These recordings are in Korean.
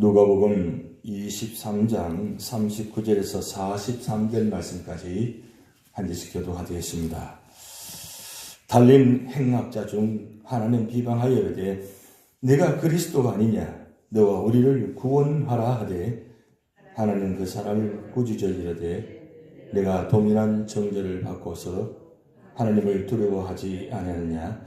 누가복음 23장 39절에서 43절 말씀까지 한 절씩 교도하겠습니다. 달린 행악자 중 하나님 비방하여 이르되 내가 그리스도가 아니냐 너와 우리를 구원하라 하되 하나님 그 사람을 꾸짖어 이르되 내가 동일한 정죄를 받고서 하나님을 두려워하지 아니하느냐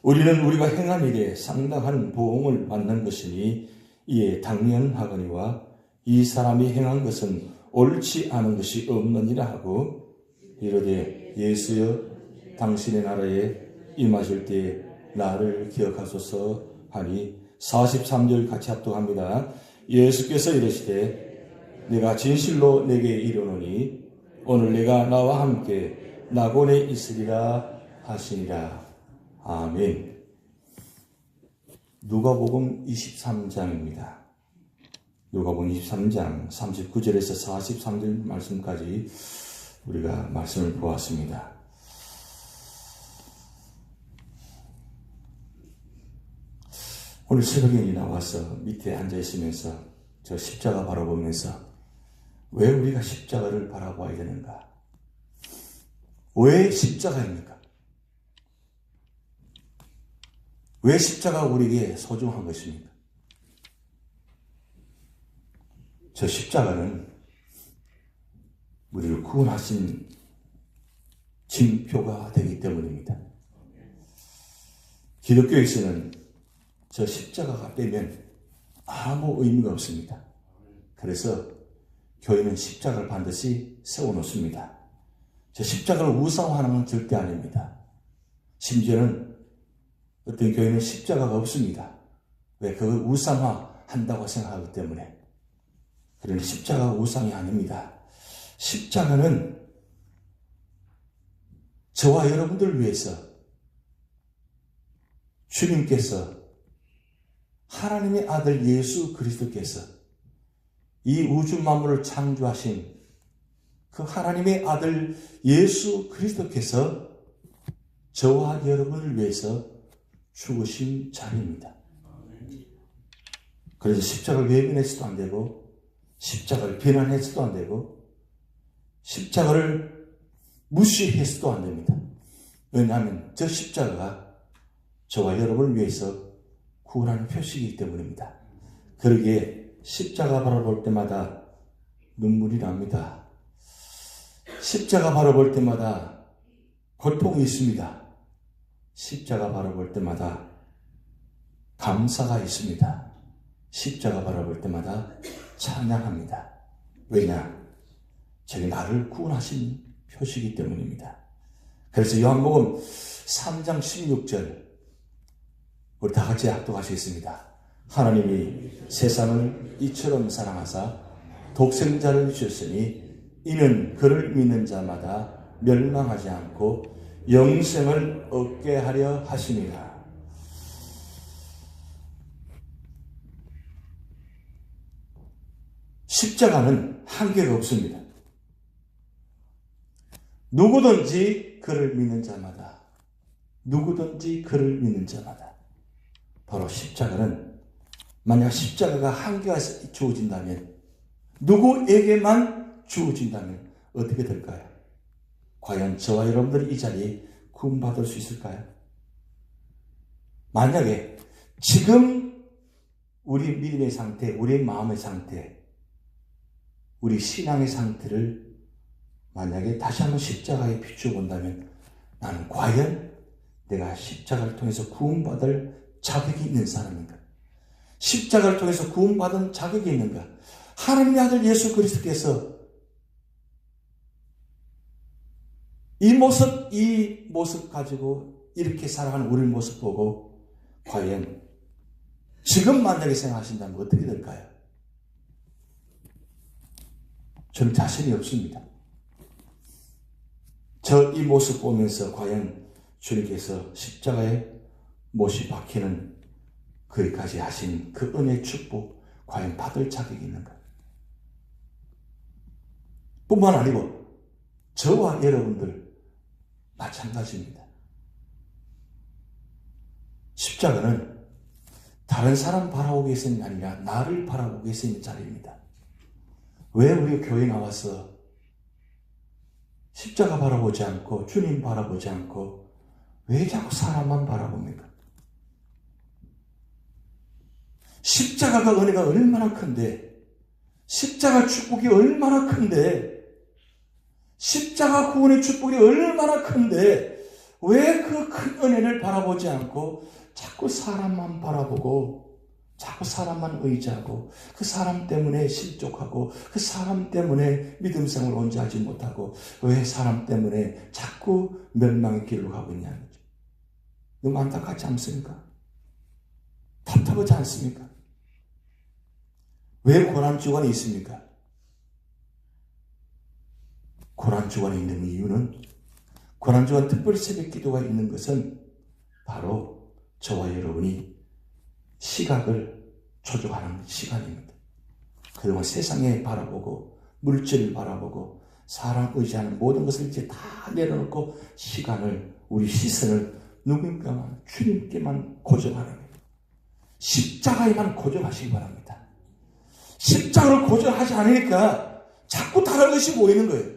우리는 우리가 행한 일에 상당한 보응을 받는 것이니 이에 당연하거니와 이 사람이 행한 것은 옳지 않은 것이 없느니라 하고 이르되 예수여 당신의 나라에 임하실 때 나를 기억하소서 하니 43절 같이 합독합니다. 예수께서 이르시되 내가 진실로 내게 이르노니 오늘 내가 나와 함께 낙원에 있으리라 하시니라. 아멘. 누가복음 23장입니다. 누가복음 23장 39절에서 43절 말씀까지 우리가 말씀을 보았습니다. 오늘 새벽에 나와서 밑에 앉아 있으면서 저 십자가 바라보면서 왜 우리가 십자가를 바라봐야 되는가? 왜 십자가입니까? 왜 십자가 우리에게 소중한 것입니까? 저 십자가는 우리를 구원하신 징표가 되기 때문입니다. 기독교에서는 저 십자가가 빼면 아무 의미가 없습니다. 그래서 교회는 십자가를 반드시 세워놓습니다. 저 십자가를 우상화하는 건 절대 아닙니다. 심지어는 어떤 교회는 십자가가 없습니다. 왜? 그걸 우상화 한다고 생각하기 때문에. 그러나 십자가가 우상이 아닙니다. 십자가는 저와 여러분들을 위해서 주님께서 하나님의 아들 예수 그리스도께서 이 우주 만물을 창조하신 그 하나님의 아들 예수 그리스도께서 저와 여러분을 위해서 죽으신 자리입니다. 그래서 십자가를 외면해서도 안 되고 십자가를 비난해서도 안 되고 십자가를 무시해서도 안 됩니다. 왜냐하면 저 십자가가 저와 여러분을 위해서 구원하는 표식이기 때문입니다. 그러기에 십자가 바라볼 때마다 눈물이 납니다. 십자가 바라볼 때마다 고통이 있습니다. 십자가 바라볼 때마다 감사가 있습니다. 십자가 바라볼 때마다 찬양합니다. 왜냐? 저게 나를 구원하신 표시이기 때문입니다. 그래서 요한복음 3장 16절 우리 다 같이 합독하시겠습니다. 하나님이 세상을 이처럼 사랑하사 독생자를 주셨으니 이는 그를 믿는 자마다 멸망하지 않고 영생을 얻게 하려 하심이라. 십자가는 한계가 없습니다. 누구든지 그를 믿는 자마다, 누구든지 그를 믿는 자마다, 바로 십자가는 만약 십자가가 한계가 주어진다면, 누구에게만 주어진다면 어떻게 될까요? 과연 저와 여러분들이 이 자리에 구원받을 수 있을까요? 만약에 지금 우리 믿음의 상태, 우리 마음의 상태, 우리 신앙의 상태를 만약에 다시 한번 십자가에 비추어 본다면 나는 과연 내가 십자가를 통해서 구원받을 자격이 있는 사람인가? 십자가를 통해서 구원받은 자격이 있는가? 하나님의 아들 예수 그리스도께서 이 모습, 이 모습 가지고 이렇게 살아가는 우리 모습 보고 과연 지금 만약에 생각하신다면 어떻게 될까요? 전 자신이 없습니다. 저 이 모습 보면서 과연 주님께서 십자가에 못이 박히는 거기까지 하신 그 은혜 축복 과연 받을 자격이 있는가? 뿐만 아니고 저와 여러분들 마찬가지입니다. 십자가는 다른 사람 있는 게 아니라 나를 위해서 있는 자리입니다. 왜 우리가 교회 나와서 십자가 바라보지 않고 주님 바라보지 않고 왜 자꾸 사람만 바라봅니까? 십자가가 은혜가 얼마나 큰데 십자가 축복이 얼마나 큰데 십자가 구원의 축복이 얼마나 큰데 왜 그 큰 은혜를 바라보지 않고 자꾸 사람만 바라보고 자꾸 사람만 의지하고 그 사람 때문에 실족하고 그 사람 때문에 믿음 생활을 온전하지 못하고 왜 사람 때문에 자꾸 멸망의 길로 가고 있냐는 거죠. 너무 안타깝지 않습니까? 답답하지 않습니까? 왜 고난 주간이 있습니까? 고난주간이 있는 이유는 고난주간 특별히 새벽 기도가 있는 것은 바로 저와 여러분이 시각을 조정하는 시간입니다. 그동안 세상에 바라보고 물질을 바라보고 사람 의지하는 모든 것을 이제 다 내려놓고 시간을 우리 시선을 누군가만 주님께만 고정하는 거예요. 십자가에만 고정하시기 바랍니다. 십자가를 고정하지 않으니까 자꾸 다른 것이 보이는 거예요.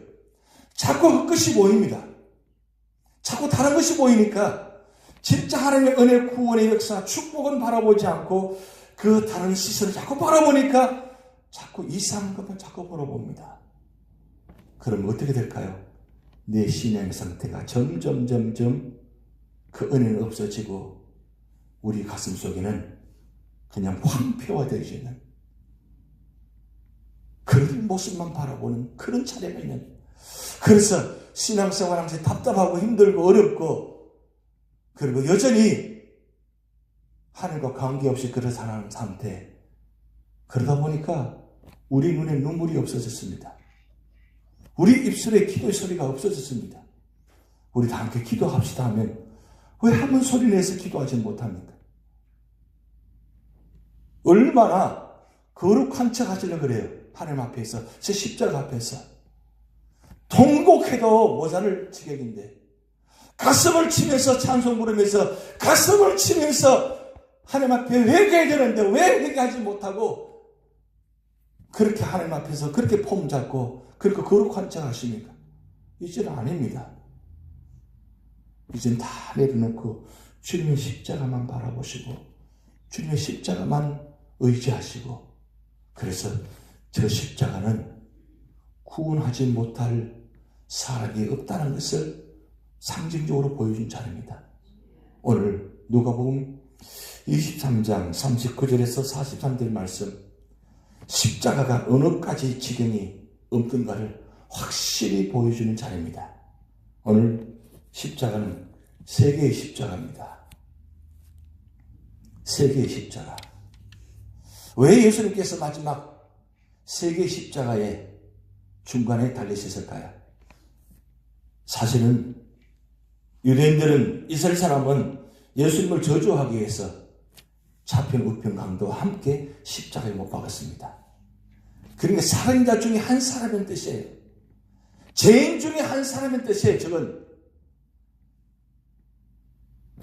자꾸 헛것이 보입니다. 자꾸 다른 것이 보이니까 진짜 하나님의 은혜, 구원의 역사, 축복은 바라보지 않고 그 다른 시선을 자꾸 바라보니까 자꾸 이상한 것만 자꾸 바라봅니다. 그럼 어떻게 될까요? 내 신앙의 상태가 점점 점점 그 은혜는 없어지고 우리 가슴 속에는 그냥 황폐화되어지는 그런 모습만 바라보는 그런 차례가 있는 그래서 신앙생활 항상 답답하고 힘들고 어렵고 그리고 여전히 하늘과 관계없이 그런 사는 상태 그러다 보니까 우리 눈에 눈물이 없어졌습니다. 우리 입술에 기도의 소리가 없어졌습니다. 우리 다 함께 기도합시다 하면 왜 한번 소리 내서 기도하지 못합니까? 얼마나 거룩한 척 하시려 그래요. 하나님 앞에서, 제 십자가 앞에서. 통곡해도 모자를 지경인데, 가슴을 치면서 찬송 부르면서, 가슴을 치면서 하나님 앞에 회개해야 되는데, 왜 회개하지 못하고, 그렇게 하나님 앞에서 그렇게 폼 잡고, 그렇게 거룩한 척 하십니까? 이제는 아닙니다. 이젠 다 내려놓고, 주님의 십자가만 바라보시고, 주님의 십자가만 의지하시고, 그래서 저 십자가는 구원하지 못할 사람이 없다는 것을 상징적으로 보여준 자리입니다. 오늘 누가복음 23장 39절에서 43절 말씀 십자가가 어느까지 지경이 없던가를 확실히 보여주는 자리입니다. 오늘 십자가는 세 개의 십자가입니다. 세 개의 십자가. 왜 예수님께서 마지막 세계 십자가의 중간에 달리셨을까요? 사실은 유대인들은 이스라엘 사람은 예수님을 저주하기 위해서 좌편 우편 강도 함께 십자가에 못 박았습니다. 그러니까 살인자 중에 한 사람인 뜻이에요. 죄인 중에 한 사람인 뜻이에요. 저건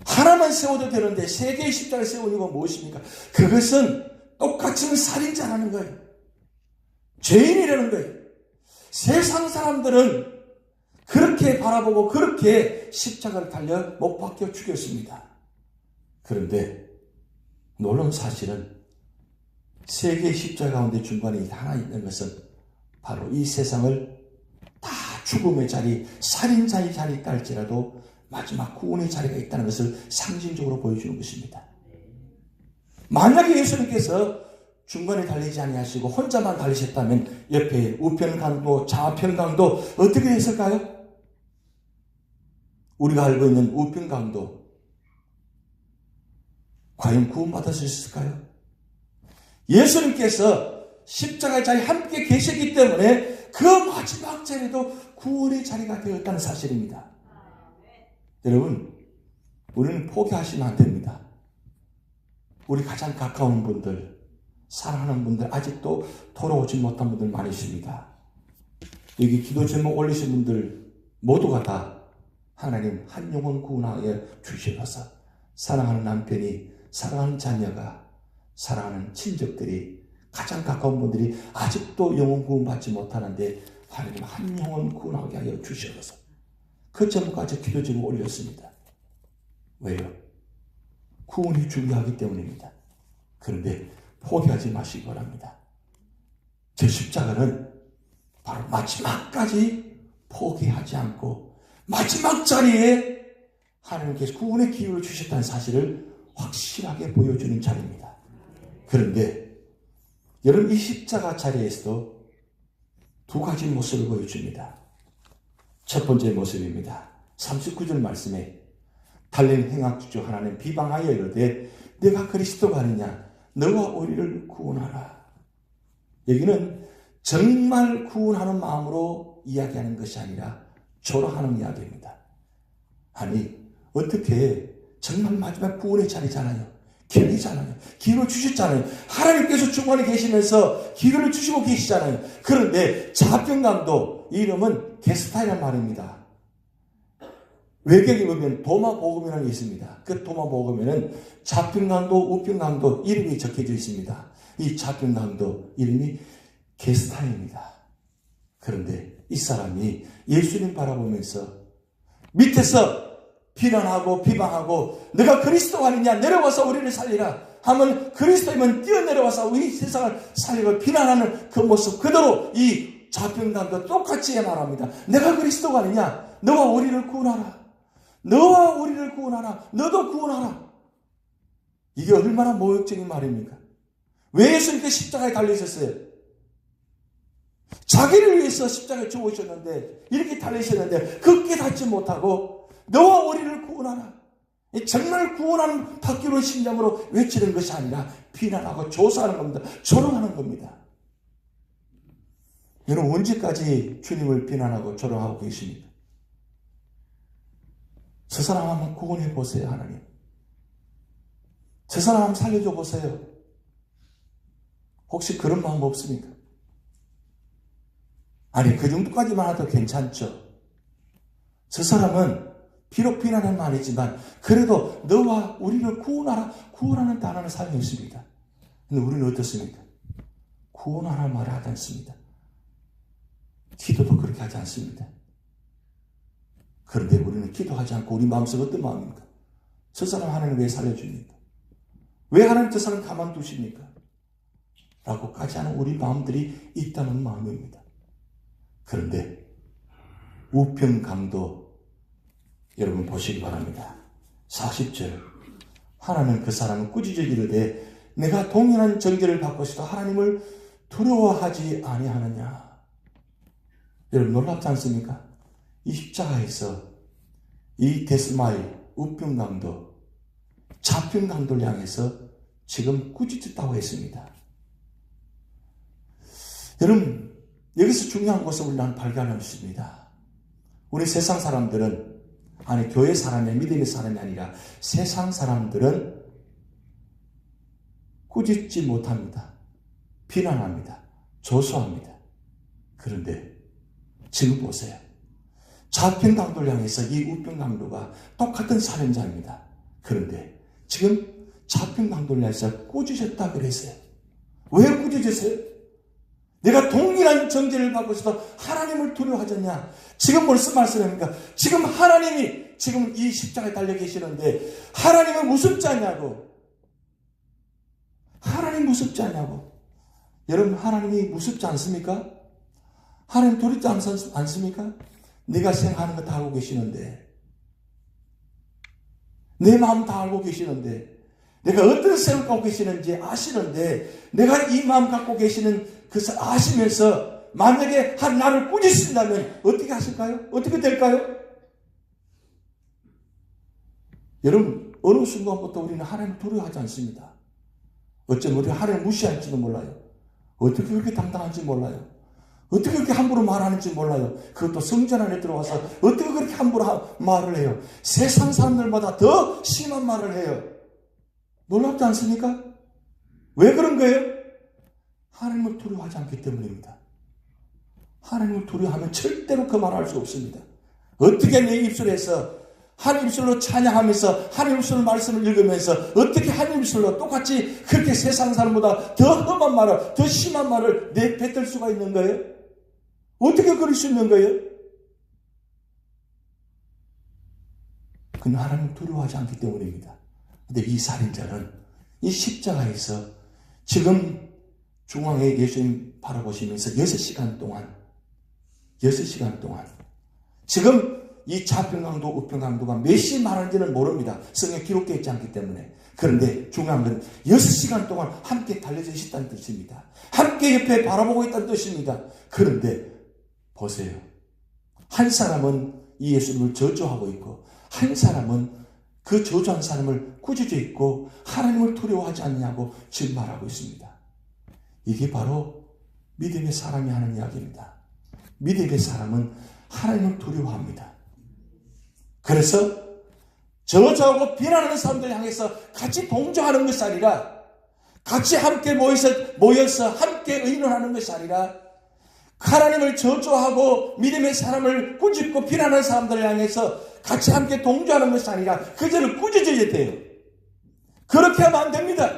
하나만 세워도 되는데 세 개의 십자가를 세우는 건 무엇입니까? 그것은 똑같은 살인자라는 거예요. 죄인이라는 거예요. 세상 사람들은 그렇게 바라보고 그렇게 십자가를 달려 못 박혀 죽였습니다. 그런데 놀라운 사실은 세계 십자가 가운데 중간에 하나 있는 것은 바로 이 세상을 다 죽음의 자리, 살인자의 자리에 깔지라도 마지막 구원의 자리가 있다는 것을 상징적으로 보여주는 것입니다. 만약에 예수님께서 중간에 달리지 아니하시고 혼자만 달리셨다면 옆에 우편 강도, 좌편 강도 어떻게 됐을까요? 우리가 알고 있는 우편 강도 과연 구원받을 수 있을까요? 예수님께서 십자가 자리에 함께 계시기 때문에 그 마지막 자리도 구원의 자리가 되었다는 사실입니다. 여러분, 우리는 포기하시면 안 됩니다. 우리 가장 가까운 분들, 사랑하는 분들, 아직도 돌아오지 못한 분들 많으십니다. 여기 기도 제목 올리신 분들 모두가 다 하나님 한 영혼 구원하여 주시어서 사랑하는 남편이, 사랑하는 자녀가 사랑하는 친족들이 가장 가까운 분들이 아직도 영혼 구원 받지 못하는데 하나님 한 영혼 구원하게 하여 주시옵소서. 그 점까지 기도 제목 올렸습니다. 왜요? 구원이 중요하기 때문입니다. 그런데 포기하지 마시기 바랍니다. 제 십자가는 바로 마지막까지 포기하지 않고 마지막 자리에 하나님께서 구원의 기회를 주셨다는 사실을 확실하게 보여주는 자리입니다. 그런데 여러분 이 십자가 자리에서도 두 가지 모습을 보여줍니다. 첫 번째 모습입니다. 39절 말씀에 달린 행악주 하나님 비방하여 이르되 내가 그리스도가 아니냐 너와 우리를 구원하라. 여기는 정말 구원하는 마음으로 이야기하는 것이 아니라 조롱하는 이야기입니다. 아니 어떻게 정말 마지막 구원의 자리잖아요. 기회잖아요. 기회를 주셨잖아요. 하나님께서 중간에 계시면서 기회를 주시고 계시잖아요. 그런데 자병강도 이름은 게스타이란 말입니다. 외경에 보면 도마복음이라는 게 있습니다. 그 도마복음에는 자병강도, 우병강도 이름이 적혀져 있습니다. 이 자병강도 이름이 게스타입니다. 그런데 이 사람이 예수님 바라보면서 밑에서 비난하고 비방하고 너가 그리스도 아니냐 내려와서 우리를 살리라 하면 그리스도이면 뛰어내려와서 우리 세상을 살리고 비난하는 그 모습 그대로 이 자평단도 똑같이 말합니다. 내가 그리스도가 아니냐 너와 우리를 구원하라 너와 우리를 구원하라 너도 구원하라 이게 얼마나 모욕적인 말입니까? 왜 예수님께 십자가에 달리셨어요? 자기를 위해서 십자가에 죽으셨는데 이렇게 달리셨는데 그 깨닫지 못하고 너와 우리를 구원하라. 정말 구원하는 박기로 심장으로 외치는 것이 아니라 비난하고 조사하는 겁니다. 조롱하는 겁니다. 여러분 언제까지 주님을 비난하고 조롱하고 계십니까? 저 사람 한번 구원해 보세요, 하나님. 저 사람 한번 살려줘 보세요. 혹시 그런 마음 없습니까? 아니, 그 정도까지만 해도 괜찮죠. 저 사람은 비록 비난은 말이지만 그래도 너와 우리를 구원하라 구원하는 단어를 사용했습니다. 근데 우리는 어떻습니까? 구원하라 말을 하지 않습니다. 기도도 그렇게 하지 않습니다. 그런데 우리는 기도하지 않고 우리 마음속 어떤 마음입니까? 저 사람 하나님 왜 살려줍니까? 왜 하나님 저 사람 가만두십니까? 라고까지 하는 우리 마음들이 있다는 마음입니다. 그런데 우평강도 여러분 보시기 바랍니다. 40절 하나는 그 사람은 꾸짖어 이르되 내가 동일한 정죄를 받고 있어도 하나님을 두려워하지 아니하느냐. 여러분 놀랍지 않습니까? 이 십자가에서 이 데스마이 우병강도 자평강도를 향해서 지금 꾸짖었다고 했습니다. 여러분 여기서 중요한 것을 우리는 발견할 수 있습니다. 우리 세상 사람들은 아니 교회 사람이 믿음의 사람이 아니라 세상 사람들은 꾸짖지 못합니다. 비난합니다. 조소합니다. 그런데 지금 보세요. 자평강도를 향해서 이 우평강도가 똑같은 살인자입니다. 그런데 지금 자평강도를 향해서 꾸짖었다 그랬어요. 왜 꾸짖으세요? 내가 동일한 정죄를 받고 있어도 하나님을 두려워하잖냐? 지금 무슨 말씀입니까? 지금 하나님이 지금 이 십자가에 달려 계시는데 하나님은 무섭지 않냐고. 하나님 무섭지 않냐고. 여러분 하나님이 무섭지 않습니까? 하나님 두렵지 않습니까? 네가 생각하는 거 다 알고 계시는데 내 마음 다 알고 계시는데 내가 어떤 생각 갖고 계시는지 아시는데 내가 이 마음 갖고 계시는 그것을 아시면서 만약에 한 나를 꾸짖신다면 어떻게 하실까요? 어떻게 될까요? 여러분 어느 순간부터 우리는 하나님 두려워하지 않습니다. 어쩌면 우리 하나님 무시할지도 몰라요. 어떻게 그렇게 당당한지 몰라요. 어떻게 그렇게 함부로 말하는지 몰라요. 그것도 성전 안에 들어와서 어떻게 그렇게 함부로 말을 해요. 세상 사람들마다 더 심한 말을 해요. 놀랍지 않습니까? 왜 그런 거예요? 하나님을 두려워하지 않기 때문입니다. 하나님을 두려워하면 절대로 그 말할 수 없습니다. 어떻게 내 입술에서 한 입술로 찬양하면서 한 입술로 말씀을 읽으면서 어떻게 한 입술로 똑같이 그렇게 세상 사람보다 더 험한 말을 더 심한 말을 내뱉을 수가 있는 거예요? 어떻게 그럴 수 있는 거예요? 그는 하나님 두려워하지 않기 때문입니다. 근데 이 살인자는 이 십자가에서 지금 중앙에 예수님 바라보시면서 6시간 동안 6시간 동안 지금 이 좌평강도 우평강도가 몇 시 말하는지는 모릅니다. 성에 기록되어 있지 않기 때문에. 그런데 중요한 건 6시간 동안 함께 달려져 있었다는 뜻입니다. 함께 옆에 바라보고 있다는 뜻입니다. 그런데 보세요. 한 사람은 이 예수님을 저주하고 있고 한 사람은 그 저주한 사람을 꾸짖어 있고 하나님을 두려워하지 않냐고 말하고 있습니다. 이게 바로 믿음의 사람이 하는 이야기입니다. 믿음의 사람은 하나님을 두려워합니다. 그래서 저주하고 비난하는 사람들 향해서 같이 동조하는 것이 아니라 같이 함께 모여서, 모여서 함께 의논하는 것이 아니라 하나님을 저주하고 믿음의 사람을 꾸짖고 비난하는 사람들을 향해서 같이 함께 동조하는 것이 아니라 그들을 꾸짖어야 돼요. 그렇게 하면 안 됩니다.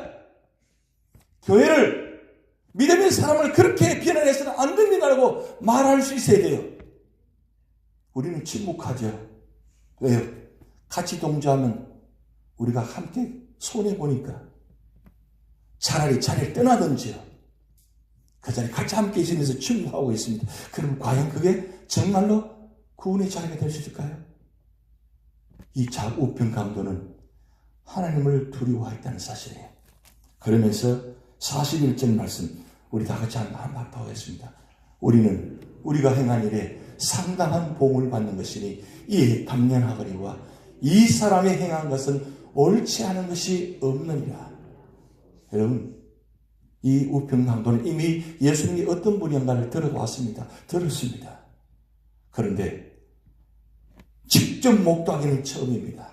교회를 믿음의 사람을 그렇게 비난해서는 안 됩니다라고 말할 수 있어야 돼요. 우리는 침묵하죠. 왜요? 같이 동조하면 우리가 함께 손해보니까 차라리 자리를 떠나든지요. 그 자리에 같이 함께 있으면서 침묵하고 있습니다. 그럼 과연 그게 정말로 구원의 자리가 될 수 있을까요? 이 우편 강도는 하나님을 두려워했다는 사실이에요. 그러면서 41절 말씀 우리 다 같이 한번 합하겠습니다. 우리는 우리가 행한 일에 상당한 복을 받는 것이니 이에 담년하거니와 이 사람이 행한 것은 옳지 않은 것이 없느니라. 여러분 이 우평강도는 이미 예수님이 어떤 분이었나를 들어왔습니다. 들었습니다. 그런데 직접 목도하기는 처음입니다.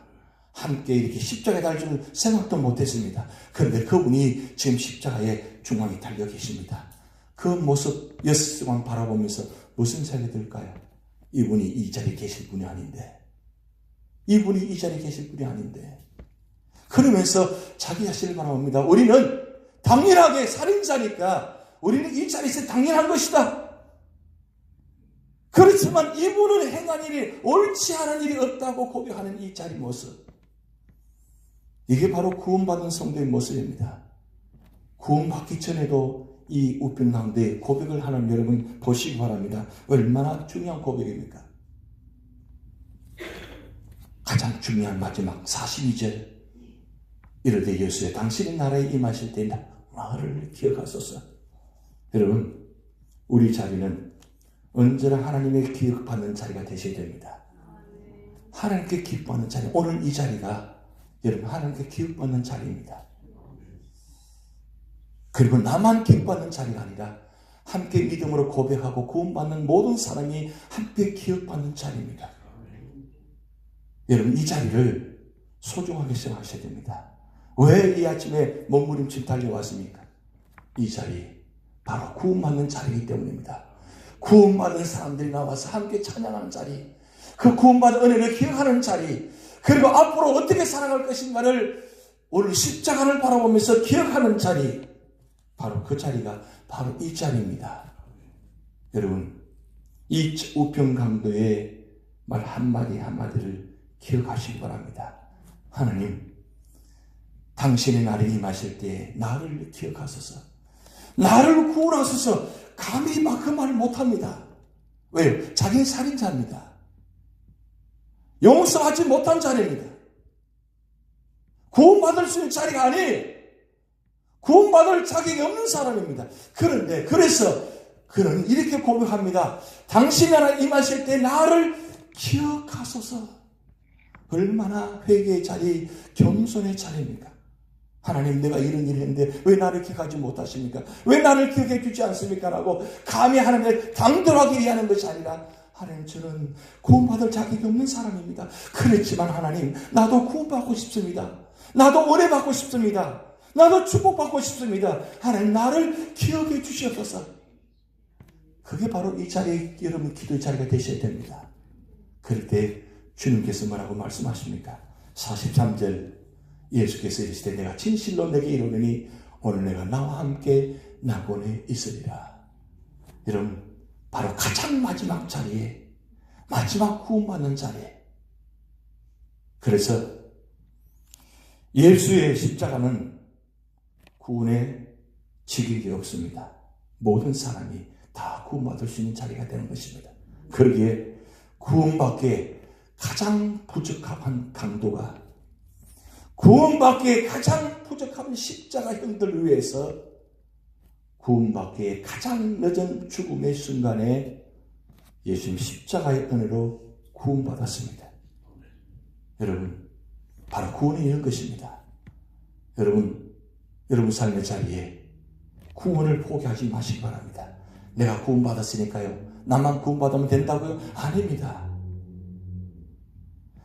함께 이렇게 십자가에 달 줄 생각도 못했습니다. 그런데 그분이 지금 십자가에 중앙에 달려 계십니다. 그 모습 여스왕 바라보면서 무슨 생각이 들까요? 이분이 이 자리에 계실 분이 아닌데 이분이 이 자리에 계실 분이 아닌데 그러면서 자기 자신을 바라봅니다. 우리는 당연하게 살인자니까 우리는 이 자리에서 당연한 것이다. 그렇지만 이분은 행한 일이 옳지 않은 일이 없다고 고백하는 이 자리 모습. 이게 바로 구원받은 성도의 모습입니다. 구원받기 전에도 이 우편 가운데 고백을 하는 여러분 보시기 바랍니다. 얼마나 중요한 고백입니까? 가장 중요한 마지막 42절 이르되 예수의 당신의 나라에 임하실 때 나를 기억하소서. 여러분 우리 자리는 언제나 하나님의 기억받는 자리가 되셔야 됩니다. 하나님께 기뻐하는 자리 오늘 이 자리가 여러분 하나님께 기억받는 자리입니다. 그리고 나만 기뻐하는 자리가 아니라 함께 믿음으로 고백하고 구원받는 모든 사람이 함께 기억받는 자리입니다. 여러분 이 자리를 소중하게 생각하셔야 됩니다. 왜 이 아침에 몸부림치 달려왔습니까? 이 자리 바로 구원받는 자리이기 때문입니다. 구원받은 사람들이 나와서 함께 찬양하는 자리, 그 구원받은 은혜를 기억하는 자리, 그리고 앞으로 어떻게 살아갈 것인가를 오늘 십자가를 바라보면서 기억하는 자리, 바로 그 자리가 바로 이 자리입니다. 여러분, 이 우평 강도의 말 한마디 한마디를 기억하시기 바랍니다. 하나님, 당신의 날이 임하실 때 나를 기억하소서. 나를 구원하소서. 감히 막 그 말을 못합니다. 왜요? 자기는 살인자입니다. 용서하지 못한 자리입니다. 구원받을 수 있는 자리가 아니 구원받을 자격이 없는 사람입니다. 그런데 그래서 그는 이렇게 고백합니다. 당신 나라 임하실 때 나를 기억하소서. 얼마나 회개의 자리, 겸손의 자리입니까? 하나님 내가 이런 일을 했는데 왜 나를 기억하지 못하십니까? 왜 나를 기억해 주지 않습니까? 라고 감히 하나님을 당돌하게 얘기하는 것이 아니라 하나님 저는 구원받을 자격이 없는 사람입니다. 그렇지만 하나님 나도 구원받고 싶습니다. 나도 은혜 받고 싶습니다. 나도 축복받고 싶습니다. 하나님 나를 기억해 주시옵소서. 그게 바로 이 자리에 여러분 기도의 자리가 되셔야 됩니다. 그럴 때 주님께서 뭐라고 말씀하십니까? 43절 예수께서 이르시되 내가 진실로 내게 이르노니 오늘 내가 나와 함께 낙원에 있으리라. 여러분 바로 가장 마지막 자리에 마지막 구원받는 자리에 그래서 예수의 십자가는 구원의 직역이 없습니다. 모든 사람이 다 구원받을 수 있는 자리가 되는 것입니다. 그러기에 구원받기에 가장 부적합한 강도가 구원받기에 가장 부적합한 십자가 형들을 위해서 구원받기에 가장 늦은 죽음의 순간에 예수님 십자가의 은혜로 구원받았습니다. 여러분, 바로 구원이 이런 것입니다. 여러분, 여러분 삶의 자리에 구원을 포기하지 마시기 바랍니다. 내가 구원받았으니까요. 나만 구원받으면 된다고요? 아닙니다.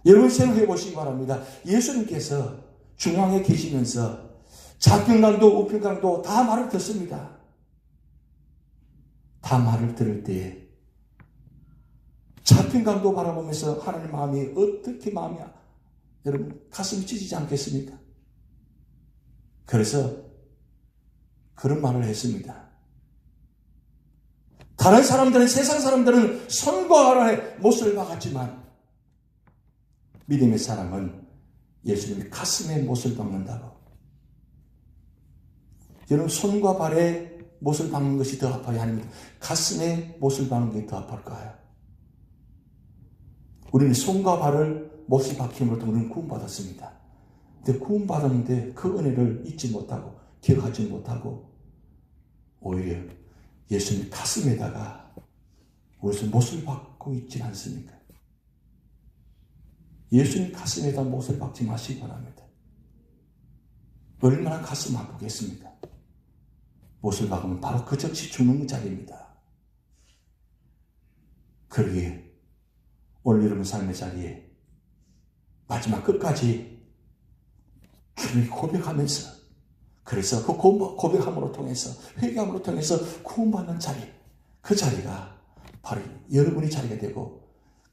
여러분 생각해 보시기 바랍니다. 예수님께서 중앙에 계시면서 좌평강도 우평강도 다 말을 듣습니다. 다 말을 들을 때에 좌평강도 바라보면서 하나님 마음이 어떻게 마음이 여러분 가슴이 찢이지 않겠습니까? 그래서 그런 말을 했습니다. 다른 사람들은 세상 사람들은 손과 발의 못을 박았지만 믿음의 사람은 예수님이 가슴에 못을 박는다고. 여러분 손과 발에 못을 박는 것이 더 아파요? 아니면 가슴에 못을 박는 게 더 아플까요? 우리는 손과 발을 못을 박힘으로 우리는 구원받았습니다. 근데 구원받았는데 그 은혜를 잊지 못하고 기억하지 못하고 오히려 예수님 가슴에다가 무엇을 못을 박고 있지 않습니까? 예수님 가슴에다 못을 박지 마시기 바랍니다. 얼마나 가슴 아프겠습니까? 못을 박으면 바로 그 즉시 죽는 자리입니다. 그러기에 여러분 삶의 자리에 마지막 끝까지 주님이 고백하면서 그래서 그 고백함으로 통해서 회개함으로 통해서 구원받는 자리 그 자리가 바로 여러분의 자리가 되고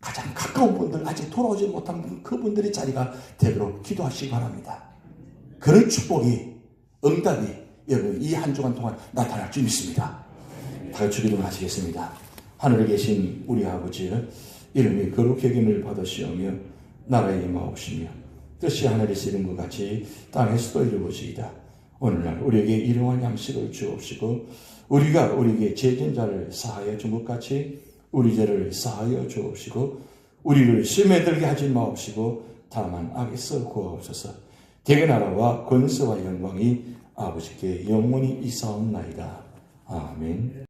가장 가까운 분들 아직 돌아오지 못한 그분들의 자리가 되도록 기도하시기 바랍니다. 그런 축복이 응답이 여러분 이 한 주간 동안 나타날 줄 믿습니다. 다 같이 기도를 하시겠습니다. 하늘에 계신 우리 아버지 이름이 거룩하게을 받으시오며 나라의 임하옵시며 뜻이 하늘에서 이룬 것 같이 땅에서도 이루어지이다. 오늘날 우리에게 일용할 양식을 주옵시고 우리가 우리에게 죄진 자를 사하여 준 것 같이 우리 죄를 사하여 주옵시고 우리를 심에 들게 하지 마옵시고 다만 악에서 구하옵소서 대개 나라와 권세와 영광이 아버지께 영원히 이사옵나이다. 아멘